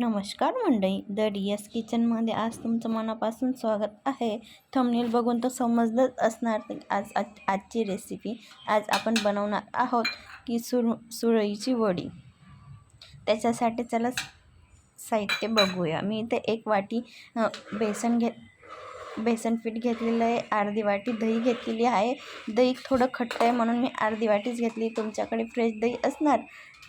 नमस्कार मंडळी the D S किचनमध्ये आज तुमचं मनापासून स्वागत आहे. थंबनेल बघून तर समजलंच असणार आज आज आजची रेसिपी आज आपण बनवणार आहोत की सुर सुरळीची वडी. त्याच्यासाठी चला साहित्य बघूया. मी इथे एक वाटी बेसन घे बेसन पीठ घेतलेलं आहे अर्धी वाटी दही घेतलेली आहे. दही थोडं खट्ट आहे म्हणून मी अर्धी वाटीच घेतली. तुमच्याकडे फ्रेश दही असणार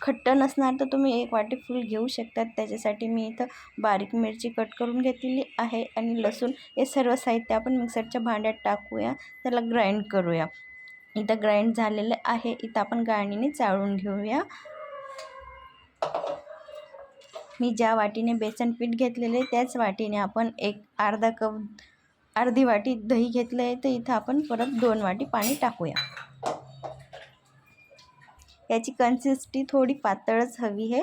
खट्ट नसणार तर तुम्ही एक वाटी फुल घेऊ शकतात त्याच्यासाठी मी इथं बारीक मिरची कट करून घेतलेली आहे आणि लसूण हे सर्व साहित्य आपण मिक्सरच्या भांड्यात टाकूया. त्याला ग्राइंड करूया. इथं ग्राइंड झालेलं आहे. इथं आपण गाळणीने चाळून घेऊया. मी ज्या वाटीने बेसन पीठ घेतलेले त्याच वाटीने आपण एक अर्धा कप अर्धी वाटी दही घेतलं आहे तर इथं आपण परत दोन वाटी पाणी टाकूया. याची कन्सिस्टी थोडी पातळच हवी आहे.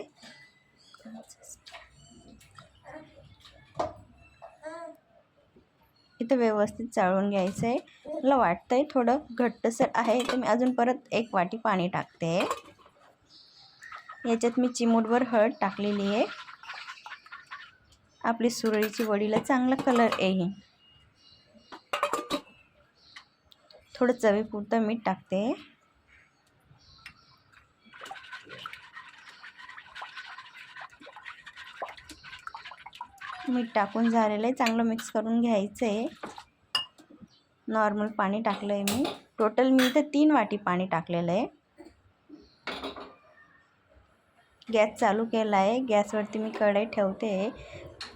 इथं व्यवस्थित चाळून घ्यायचं आहे मला वाटतं आहे थोडं घट्टसर आहे तर मी अजून परत एक वाटी पाणी टाकते. याच्यात मी चिमूटभर हळद टाकलेली आहे. आपली सुरळीची वडीला चांगला कलर येईल. थोडं चवीपुरतं मीठ टाकते. मीठ टाकून झालेलं आहे. चांगलं मिक्स करून घ्यायचं आहे नॉर्मल पाणी टाकलं आहे मी. टोटल मी इथं तीन वाटी पाणी टाकलेलं आहे. गॅस चालू केला आहे. गॅसवरती मी कढई ठेवते.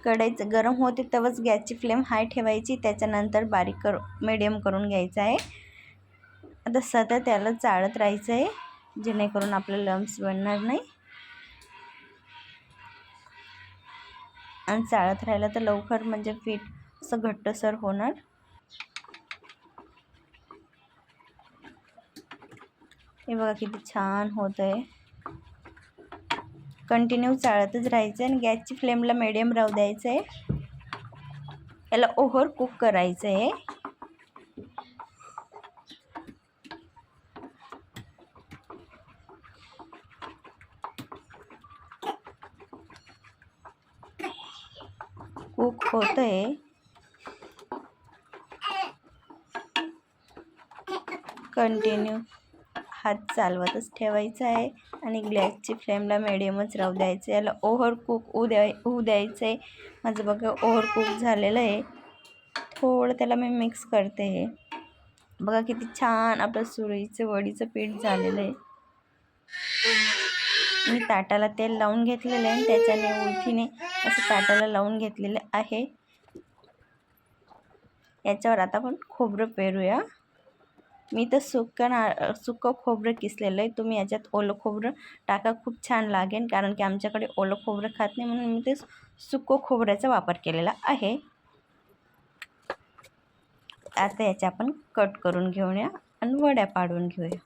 कढईचं गरम होते तेव्हाच गॅसची फ्लेम हाय ठेवायची. त्याच्यानंतर बारीक कर मिडियम करून घ्यायचं आहे. आता सतत त्याला चाळत राहायचं आहे जेणेकरून आपलं लम्स बनणार नाही. आणि चाळत राहिलं तर लवकर म्हणजे पीठ असं घट्टसर होणार. हे बघा किती छान होत आहे कंटिन्यू चाळतच राहायचं आहे आणि गॅसची फ्लेमला मिडियम राहू द्यायचं आहे याला ओव्हर कुक करायचं आहे कुक होत आहे कंटिन्यू हात चालवतच ठेवायचा आहे. आणि गॅसची फ्लेमला मिडियमच राहू द्यायचं याला ओव्हर कुक उद्या होऊ द्यायचं आहे माझं बघा ओव्हर कुक झालेलं आहे. थोडं त्याला मी मिक्स करते. बघा किती छान आपलं सुरळीचं वडीचं पीठ झालेलं आहे. मी ताटाला तेल लावून घेतलेलं आहे आणि त्याच्याने उलथीने असं ताटाला लावून घेतलेलं आहे. याच्यावर आता आपण खोबरं पेरूया. मी तर सुकं ना सुकं खोबरं किसलेलं आहे. तुम्ही याच्यात ओलं खोबरं टाका खूप छान लागेल. कारण की आमच्याकडे ओलं खोबरं खात नाही म्हणून मी ते सुकं खोबऱ्याचा वापर केलेला आहे. आता याच्या आपण कट करून घेऊया आणि वड्या पाडून घेऊया.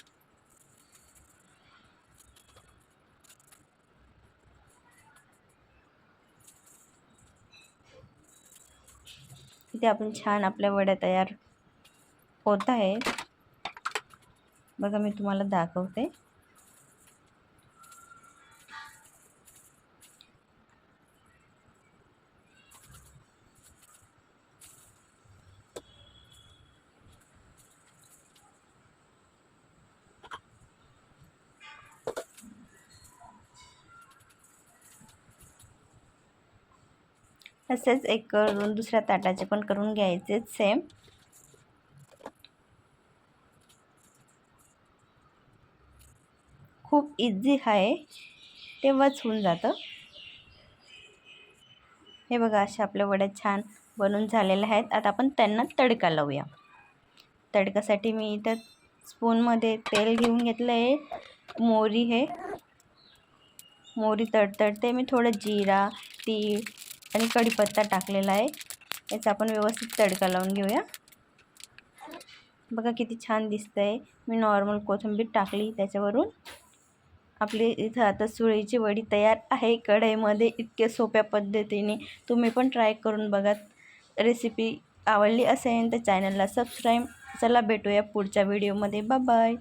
इथे आपण छान आपल्या वड्या तयार होत आहेत. बघा मी तुम्हाला दाखवते. तसेच एक करून दुसऱ्या ताटाचे पण करून घ्यायचे सेम खूप इझी आहे. तेव्हाच होऊन जातं. हे बघा अशा आपल्या वड्या छान बनून झालेल्या आहेत. आता आपण त्यांना तडका लावूया. तडकासाठी मी इथं स्पूनमध्ये तेल घेऊन घेतलं आहे मोरी हे. मोरी तडतडते. मी थोडं जिरा तीळ आणि कढीपत्ता टाकलेला आहे. याचा आपण व्यवस्थित तडका लावून घेऊया. बघा किती छान दिसतं आहे मी नॉर्मल कोथिंबीर टाकली त्याच्यावरून. आपली इथं आता सुळीची वडी तयार आहे. कढईमध्ये इतक्या सोप्या पद्धतीने तुम्ही पण ट्राय करून बघा. रेसिपी आवडली असेल तर चॅनलला सबस्क्राईब चला भेटूया पुढच्या व्हिडिओमध्ये बाय